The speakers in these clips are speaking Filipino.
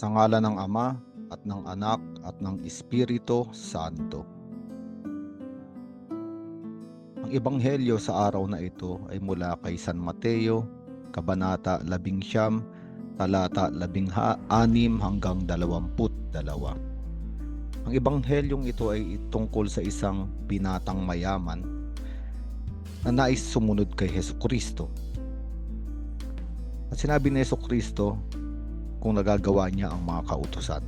Sa ngala ng Ama at ng Anak at ng Espiritu Santo. Ang ebanghelyo sa araw na ito ay mula kay San Mateo, Kabanata 11, talata 16 hanggang 22. Ang ebanghelyong ito ay tungkol sa isang binatang mayaman na nais sumunod kay Heso Kristo. At sinabi ni Heso Kristo kung nagagawa niya ang mga kautusan.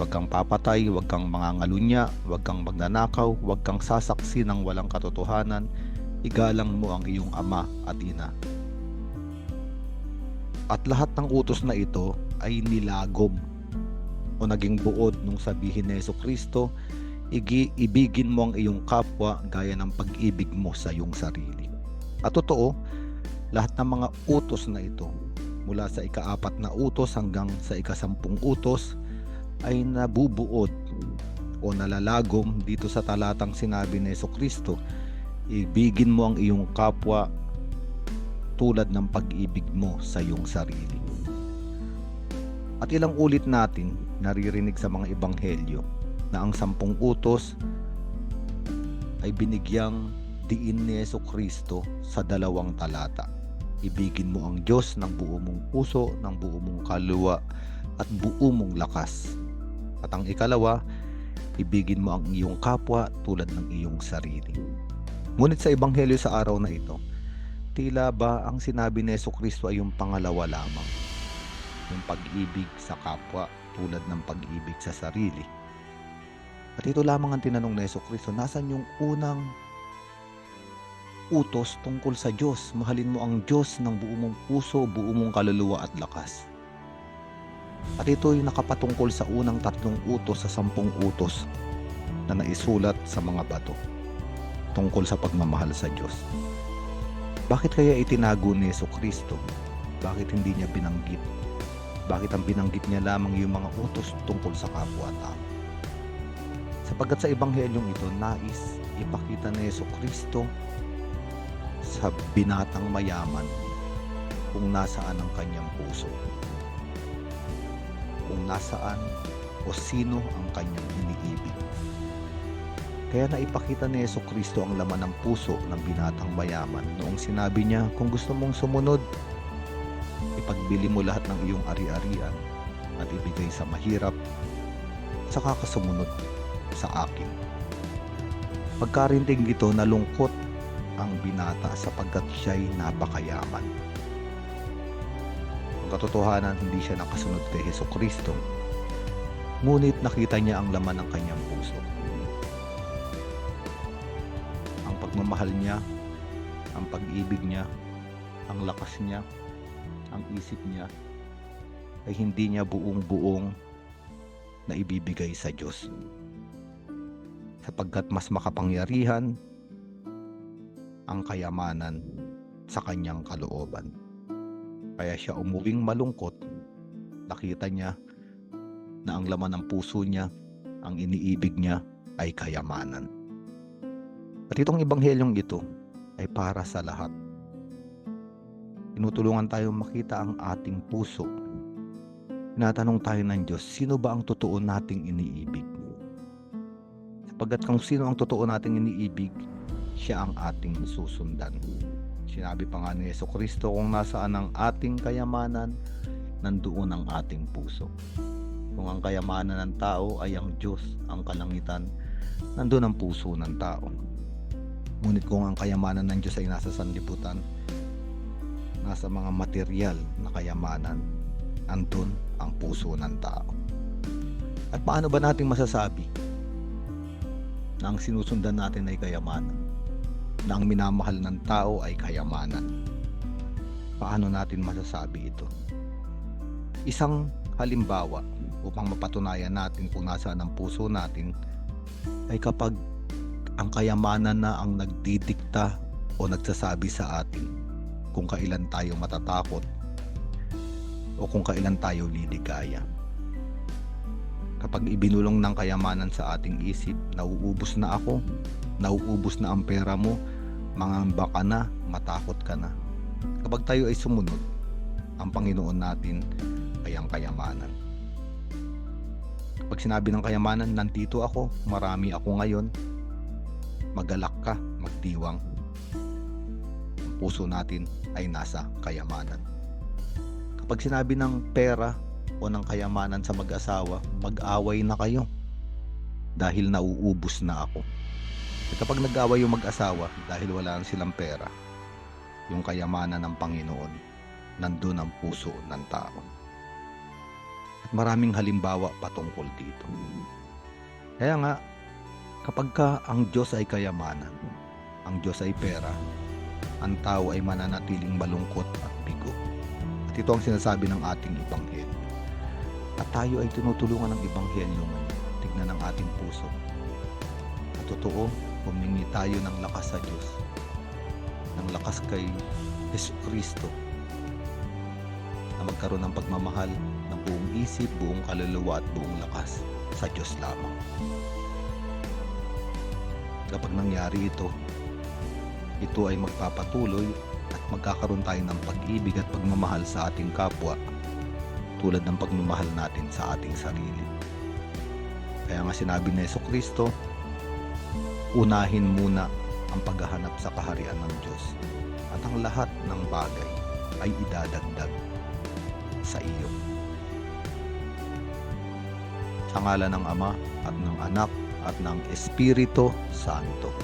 Huwag kang papatay, huwag kang mangangalunya, huwag kang magnanakaw, huwag kang sasaksi ng walang katotohanan, igalang mo ang iyong ama at ina. At lahat ng utos na ito ay nilagom o naging buod nung sabihin ni Yeso Kristo, igi, ibigin mo ang iyong kapwa gaya ng pag-ibig mo sa iyong sarili. At totoo, lahat ng mga utos na ito, mula sa ikaapat na utos hanggang sa ikasampung utos, ay nabubuod o nalalagom dito sa talatang sinabi ni Yeso Kristo, ibigin mo ang iyong kapwa tulad ng pag-ibig mo sa iyong sarili. At ilang ulit natin naririnig sa mga ebanghelyo na ang sampung utos ay binigyang diin ni Yeso Kristo sa dalawang talata. Ibigin mo ang Diyos ng buo mong puso, ng buo mong kaluluwa at buo mong lakas. At ang ikalawa, ibigin mo ang iyong kapwa tulad ng iyong sarili. Ngunit sa ebanghelyo sa araw na ito, tila ba ang sinabi ni Yeso Kristo ay yung pangalawa lamang? Yung pag-ibig sa kapwa tulad ng pag-ibig sa sarili. At ito lamang ang tinanong ni Yeso Kristo, nasan yung unang utos tungkol sa Diyos? Mahalin mo ang Diyos ng buo mong puso, buo mong kaluluwa at lakas. At ito ay nakapatungkol sa unang tatlong utos sa sampung utos na naisulat sa mga bato tungkol sa pagmamahal sa Diyos. Bakit kaya itinago ni Yeso Kristo? Bakit hindi niya binanggit? Bakit ang binanggit niya lamang yung mga utos tungkol sa kapwa-tao? Sapagkat sa ebanghelyong ito, nais ipakita ni Yeso Kristo sa binatang mayaman kung nasaan ang kanyang puso kung nasaan o sino ang kanyang iniibig. Kaya naipakita ni Yeso Kristo ang laman ng puso ng binatang mayaman noong sinabi niya, kung gusto mong sumunod, ipagbili mo lahat ng iyong ari-arian at ibigay sa mahirap, saka ka sa akin. Pagkarinting ito, nalungkot ang binata sapagkat siya'y napakayaman katotohanan hindi siya nakasunod kay Heso Kristo. Ngunit nakita niya ang laman ng kanyang puso. Ang pagmamahal niya, ang pag-ibig niya, ang lakas niya, ang isip niya ay hindi niya buong-buong na ibibigay sa Diyos. Sapagkat mas makapangyarihan ang kayamanan sa kanyang kalooban. Kaya siya umuwing malungkot. Nakita niya na ang laman ng puso niya, ang iniibig niya ay kayamanan. At itong ebanghelyong ito ay para sa lahat. Tinutulungan tayo makita ang ating puso. Tinatanong tayo ng Diyos, sino ba ang totoo nating iniibig? Sapagkat kung sino ang totoo nating iniibig, siya ang ating susundan. Sinabi pa nga ni Yeso Kristo kung nasaan ang ating kayamanan, nandoon ang ating puso. Kung ang kayamanan ng tao ay ang Diyos, ang kalangitan, nandoon ang puso ng tao. Ngunit kung ang kayamanan ng Diyos ay nasa sanlibutan, nasa mga material na kayamanan, andun ang puso ng tao. At paano ba natin masasabi na ang sinusundan natin ay kayamanan? Na ang minamahal ng tao ay kayamanan. Paano natin masasabi ito? Isang halimbawa upang mapatunayan natin kung nasaan ang puso natin ay kapag ang kayamanan na ang nagdidikta o nagsasabi sa atin kung kailan tayo matatakot o kung kailan tayo liligaya. Kapag ibinulong ng kayamanan sa ating isip, nauubos na ako, nauubos na ang pera mo, mangamba ka na, matakot ka na. Kapag tayo ay sumunod, ang Panginoon natin ay ang kayamanan. Pag sinabi ng kayamanan, nandito ako, marami ako ngayon, magalak ka, magdiwang. Ang puso natin ay nasa kayamanan. Kapag sinabi ng pera o ng kayamanan sa mag-asawa, mag-away na kayo dahil nauubos na ako. At kapag nag-away yung mag-asawa dahil wala silang pera, yung kayamanan ng Panginoon, nandun ang puso ng tao. At maraming halimbawa patungkol dito. Kaya nga, kapag ka ang Diyos ay kayamanan, ang Diyos ay pera, ang tao ay mananatiling malungkot at bigo. At ito ang sinasabi ng ating Ebanghelyo. At tayo ay tinutulungan ng Ebanghelyo ngayon. Tignan ang ating puso. At totoo, humingi tayo ng lakas sa Diyos. Ng lakas kay Yesu Kristo na magkaroon ng pagmamahal ng buong isip, buong kaluluwa at buong lakas sa Diyos lamang. Kapag nangyari ito, ito ay magpapatuloy at magkakaroon tayo ng pag-ibig at pagmamahal sa ating kapwa tulad ng pagmamahal natin sa ating sarili. Kaya nga sinabi ni Yeso Kristo, unahin muna ang paghahanap sa kaharian ng Diyos at ang lahat ng bagay ay idadagdag sa iyo. Sa ngala ng Ama at ng Anak at ng Espiritu Santo.